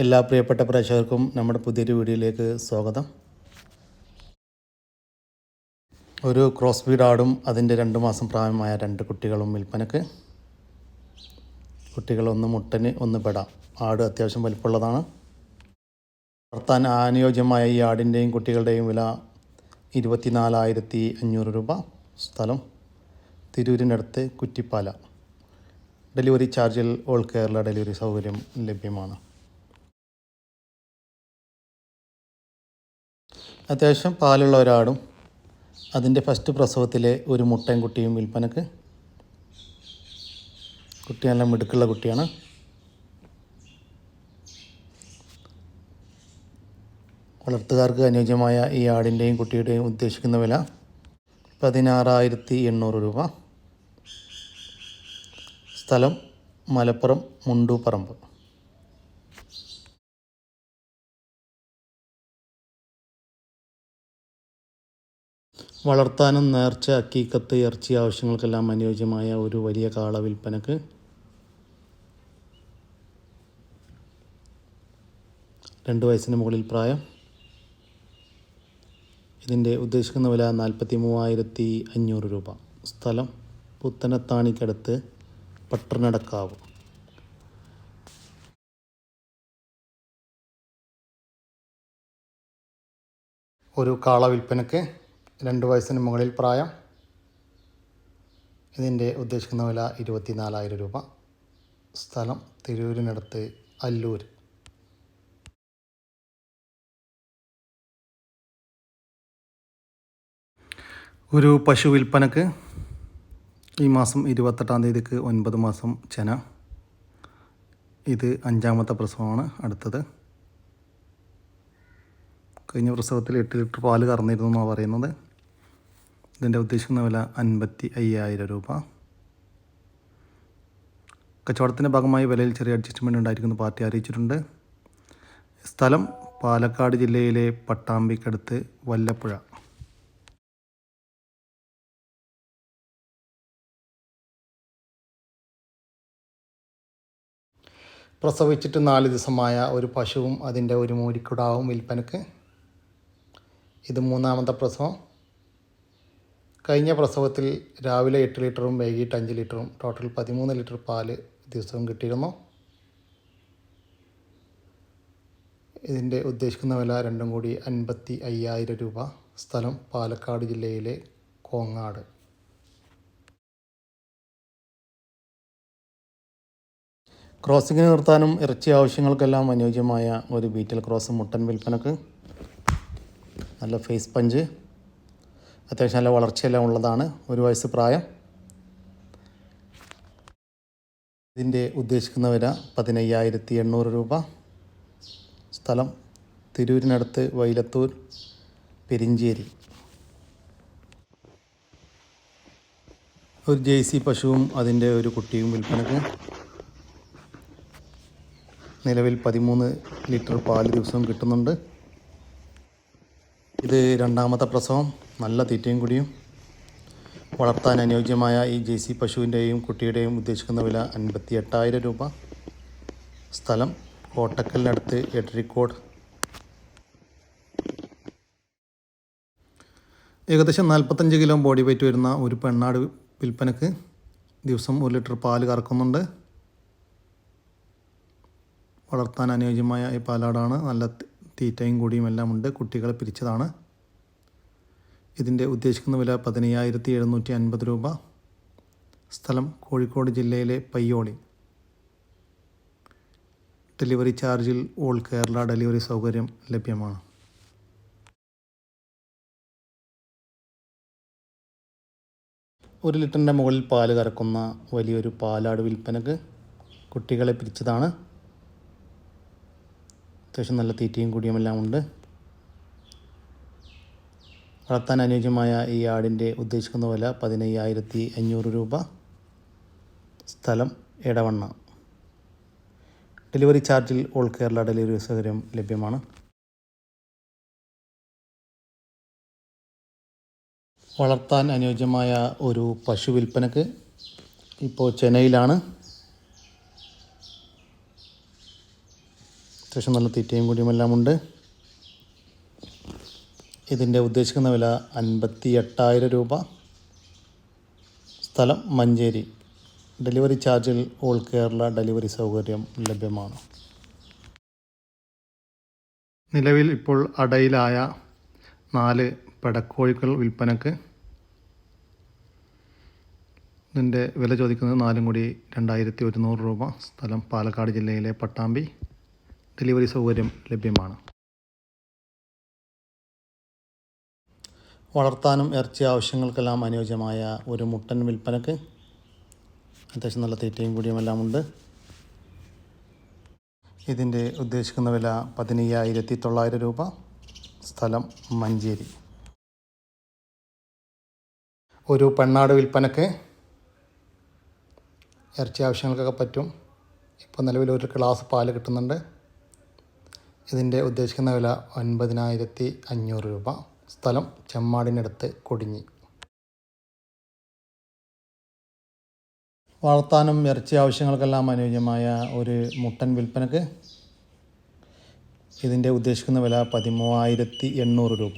എല്ലാ പ്രിയപ്പെട്ട പ്രേക്ഷകർക്കും നമ്മുടെ പുതിയൊരു വീഡിയോയിലേക്ക് സ്വാഗതം. ഒരു ക്രോസ് ബീഡ് ആടും അതിന്റെ രണ്ട് മാസം പ്രായമായ രണ്ട് കുട്ടികളും വിൽപ്പനക്ക്. കുട്ടികളൊന്ന് മുട്ടന് ഒന്ന് പെട. ആട് അത്യാവശ്യം വലിപ്പമുള്ളതാണ്. വളർത്താൻ അനുയോജ്യമായ ഈ ആടിന്റെയും കുട്ടികളുടെയും വില ഇരുപത്തിനാലായിരത്തി അഞ്ഞൂറ് രൂപ സ്ഥലം. തിരൂരിനടുത്ത് കുറ്റിപ്പാല. ഡെലിവറി ചാർജിൽ ഓൾ കേരള ഡെലിവറി സൗകര്യം ലഭ്യമാണ്. അത്യാവശ്യം പാലുള്ള ഒരാടും അതിന്റെ ഫസ്റ്റ് പ്രസവത്തിലെ ഒരു മുട്ടയും കുട്ടിയും വിൽപ്പനക്ക്. കുട്ടി നല്ല മിടുക്കുള്ള കുട്ടിയാണ്. വളർത്തുകാർക്ക് അനുയോജ്യമായ ഈ ആടിന്റെയും കുട്ടിയുടെയും ഉദ്ദേശിക്കുന്ന വില പതിനാറായിരത്തി എണ്ണൂറ് രൂപ. സ്ഥലം മലപ്പുറം മുണ്ടൂപ്പറമ്പ് വളർത്താനും നേർച്ച അക്കീക്കത്ത് ഇറച്ചി ആവശ്യങ്ങൾക്കെല്ലാം അനുയോജ്യമായ ഒരു വലിയ കാള വിൽപ്പനക്ക് രണ്ട് വയസ്സിന് മുകളിൽ പ്രായം. ഇതിന്റെ ഉദ്ദേശിക്കുന്ന വില നാൽപ്പത്തി മൂവായിരത്തി അഞ്ഞൂറ് രൂപ. സ്ഥലം പുത്തനത്താണിക്കടുത്ത് പട്ടണടക്കാവ്. ഒരു കാള വിൽപ്പനക്ക് രണ്ട് വയസ്സിന് മുകളിൽ പ്രായം. ഇതിന്റെ ഉദ്ദേശിക്കുന്ന വില ഇരുപത്തി നാലായിരം രൂപ. സ്ഥലം തിരൂരിനടുത്ത് അല്ലൂർ. ഒരു പശു വിൽപ്പനക്ക് ഈ മാസം ഇരുപത്തെട്ടാം തീയതിക്ക് ഒൻപത് മാസം ചെന. ഇത് അഞ്ചാമത്തെ പ്രസവമാണ് അടുത്തത്. കഴിഞ്ഞ പ്രസവത്തിൽ എട്ട് ലിറ്റർ പാൽ കറന്നിരുന്നു എന്നാണ് പറയുന്നത്. ഇതിന്റെ ഉദ്ദേശിക്കുന്ന വില അൻപത്തി അയ്യായിരം രൂപ. കച്ചവടത്തിന്റെ ഭാഗമായി വിലയിൽ ചെറിയ അഡ്ജസ്റ്റ്മെന്റ് ഉണ്ടായിരിക്കുന്നു പാർട്ടി അറിയിച്ചിട്ടുണ്ട്. സ്ഥലം പാലക്കാട് ജില്ലയിലെ പട്ടാമ്പിക്കടുത്ത് വല്ലപ്പുഴ. പ്രസവിച്ചിട്ട് നാല് ദിവസമായ ഒരു പശുവും അതിന്റെ ഒരു മൂരിക്കുടാവും വിൽപ്പനക്ക്. ഇത് മൂന്നാമത്തെ പ്രസവം. കഴിഞ്ഞ പ്രസവത്തിൽ രാവിലെ എട്ട് ലിറ്ററും വൈകിട്ട് അഞ്ച് ലിറ്ററും ടോട്ടൽ പതിമൂന്ന് ലിറ്റർ പാൽ ദിവസവും കിട്ടിയിരുന്നു. ഇതിന്റെ ഉദ്ദേശിക്കുന്ന വില രണ്ടും കൂടി അൻപത്തി അയ്യായിരം രൂപ. സ്ഥലം പാലക്കാട് ജില്ലയിലെ കോങ്ങാട്. ക്രോസിങ്ങിന് നിർത്താനും ഇറച്ചി ആവശ്യങ്ങൾക്കെല്ലാം അനുയോജ്യമായ ഒരു ബീറ്റൽ ക്രോസ് മുട്ടൻ വിൽപ്പനക്ക് നല്ല ഫേസ് പഞ്ച്. അത്യാവശ്യം നല്ല വളർച്ചയെല്ലാം ഉള്ളതാണ് ഒരു വയസ്സ് പ്രായം. ഇതിന്റെ ഉദ്ദേശിക്കുന്ന വില പതിനയ്യായിരത്തി എണ്ണൂറ് രൂപ. സ്ഥലം തിരൂരിനടുത്ത് വൈലത്തൂർ പെരിഞ്ചേരി. ഒരു ജേഴ്സി പശുവും അതിന്റെ ഒരു കുട്ടിയും വിൽപ്പനക്ക്. നിലവിൽ പതിമൂന്ന് ലിറ്റർ പാൽ ദിവസവും കിട്ടുന്നുണ്ട്. ഇത് രണ്ടാമത്തെ പ്രസവം. നല്ല തീറ്റയും കൂടിയും വളർത്താൻ അനുയോജ്യമായ ഈ ജെ സി പശുവിന്റെയും കുട്ടിയുടെയും ഉദ്ദേശിക്കുന്ന വില അൻപത്തി എട്ടായിരം രൂപ. സ്ഥലം കോട്ടക്കലിനടുത്ത് എട്ടരിക്കോട് ഏകദേശം നാൽപ്പത്തഞ്ച് കിലോ ബോഡി വെയ്റ്റ് വരുന്ന ഒരു പെണ്ണാട് വിൽപ്പനക്ക് ദിവസം ഒരു ലിറ്റർ പാൽ കറക്കുന്നുണ്ട്. വളർത്താൻ അനുയോജ്യമായ ഈ പാലാടാണ്. നല്ല തീറ്റയും കൂടിയും എല്ലാം ഉണ്ട് കുട്ടികളെ പിരിച്ചതാണ്. ഇതിന്റെ ഉദ്ദേശിക്കുന്ന വില പതിനയ്യായിരത്തി എഴുന്നൂറ്റി അൻപത് രൂപ. സ്ഥലം കോഴിക്കോട് ജില്ലയിലെ പയ്യോളി. ഡെലിവറി ചാർജിൽ ഓൾ കേരള ഡെലിവറി സൗകര്യം ലഭ്യമാണ്. ഒരു ലിറ്ററിന്റെ മുകളിൽ പാൽ കറക്കുന്ന വലിയൊരു പാലാട് വിൽപ്പനക്ക് കുട്ടികളെ പിരിച്ചതാണ്. അത്യാവശ്യം നല്ല തീറ്റയും കുടിയുമെല്ലാം ഉണ്ട്. വളർത്താൻ അനുയോജ്യമായ ഈ ആടിന്റെ ഉദ്ദേശിക്കുന്ന വില പതിനയ്യായിരത്തി അഞ്ഞൂറ് രൂപ. സ്ഥലം എടവണ്ണ. ഡെലിവറി ചാർജിൽ ഓൾ കേരള ഡെലിവറി സൗകര്യം ലഭ്യമാണ്. വളർത്താൻ അനുയോജ്യമായ ഒരു പശു വിൽപ്പനക്ക് ഇപ്പോൾ ചെന്നൈയിലാണ്. അത്യാവശ്യം നല്ല തീറ്റയും കൂടിയുമെല്ലാം ഉണ്ട്. ഇതിന്റെ ഉദ്ദേശിക്കുന്ന വില അൻപത്തി എട്ടായിരം രൂപ. സ്ഥലം മഞ്ചേരി. ഡെലിവറി ചാർജിൽ ഓൾ കേരള ഡെലിവറി സൗകര്യം ലഭ്യമാണ്. നിലവിൽ ഇപ്പോൾ അടയിലായ നാല് പടക്കോഴികൾ വിൽപ്പനക്ക്. ഇതിന്റെ വില ചോദിക്കുന്നത് നാലും കൂടി രണ്ടായിരത്തി ഒരുന്നൂറ് രൂപ. സ്ഥലം പാലക്കാട് ജില്ലയിലെ പട്ടാമ്പി. ഡെലിവറി സൗകര്യം ലഭ്യമാണ്. വളർത്താനും ഇറച്ചി ആവശ്യങ്ങൾക്കെല്ലാം അനുയോജ്യമായ ഒരു മുട്ടൻ വിൽപ്പനക്ക് അത്യാവശ്യം നല്ല തീറ്റയും കൂടിയുമെല്ലാം ഉണ്ട്. ഇതിന്റെ ഉദ്ദേശിക്കുന്ന വില പതിനയ്യായിരത്തി തൊള്ളായിരം രൂപ. സ്ഥലം മഞ്ചേരി. ഒരു പെണ്ണാട് വിൽപ്പനക്ക് ഇറച്ചി ആവശ്യങ്ങൾക്കൊക്കെ പറ്റും. ഇപ്പോൾ നിലവിൽ ഒരു ഗ്ലാസ് പാൽ കിട്ടുന്നുണ്ട്. ഇതിന്റെ ഉദ്ദേശിക്കുന്ന വില ഒൻപതിനായിരത്തി അഞ്ഞൂറ് രൂപ. സ്ഥലം ചെമ്മാടിനടുത്ത് കൊടിഞ്ഞി. വളർത്താനും ഇറച്ചി ആവശ്യങ്ങൾക്കെല്ലാം അനുയോജ്യമായ ഒരു മുട്ടൻ വിൽപ്പനക്ക് ഇതിന്റെ ഉദ്ദേശിക്കുന്ന വില പതിമൂവായിരത്തി എണ്ണൂറ് രൂപ.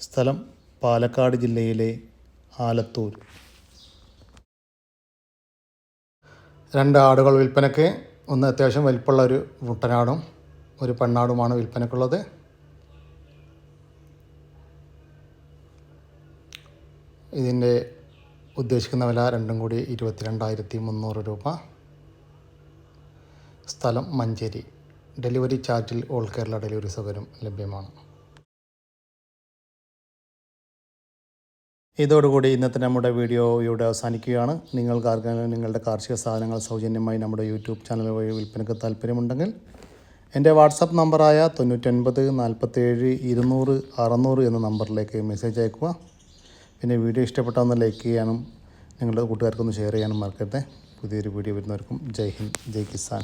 സ്ഥലം പാലക്കാട് ജില്ലയിലെ ആലത്തൂർ. രണ്ട് ആടുകൾ വിൽപ്പനക്ക്. ഒന്ന് അത്യാവശ്യം വലിപ്പമുള്ള ഒരു മുട്ടനാടും ഒരു പെണ്ണാടുമാണ് വിൽപ്പനക്കുള്ളത്. ഇതിന്റെ ഉദ്ദേശിക്കുന്ന വില രണ്ടും കൂടി ഇരുപത്തിരണ്ടായിരത്തി മുന്നൂറ് രൂപ. സ്ഥലം മഞ്ചേരി. ഡെലിവറി ചാർജിൽ ഓൾ കേരള ഡെലിവറി സൗകര്യം ലഭ്യമാണ്. ഇതോടുകൂടി ഇന്നത്തെ നമ്മുടെ വീഡിയോ ഇവിടെ അവസാനിക്കുകയാണ്. നിങ്ങൾക്ക് ആർക്കെങ്കിലും നിങ്ങളുടെ കാർഷിക സാധനങ്ങൾ സൗജന്യമായി നമ്മുടെ യൂട്യൂബ് ചാനൽ വഴി വിൽപ്പനയ്ക്ക് താല്പര്യമുണ്ടെങ്കിൽ എന്റെ വാട്സപ്പ് നമ്പറായ തൊണ്ണൂറ്റൊൻപത് നാൽപ്പത്തേഴ് ഇരുന്നൂറ് അറുന്നൂറ് എന്ന നമ്പറിലേക്ക് മെസ്സേജ് അയക്കുക പിന്നെ വീഡിയോ ഇഷ്ടപ്പെട്ടാൽ ഒന്ന് ലൈക്ക് ചെയ്യാനും നിങ്ങളുടെ കൂട്ടുകാർക്കൊന്ന് ഷെയർ ചെയ്യാനും മറക്കരുത്. പുതിയൊരു വീഡിയോ വരുന്നവർക്കും ജയ് ഹിന്ദ് ജയ് കിസാൻ.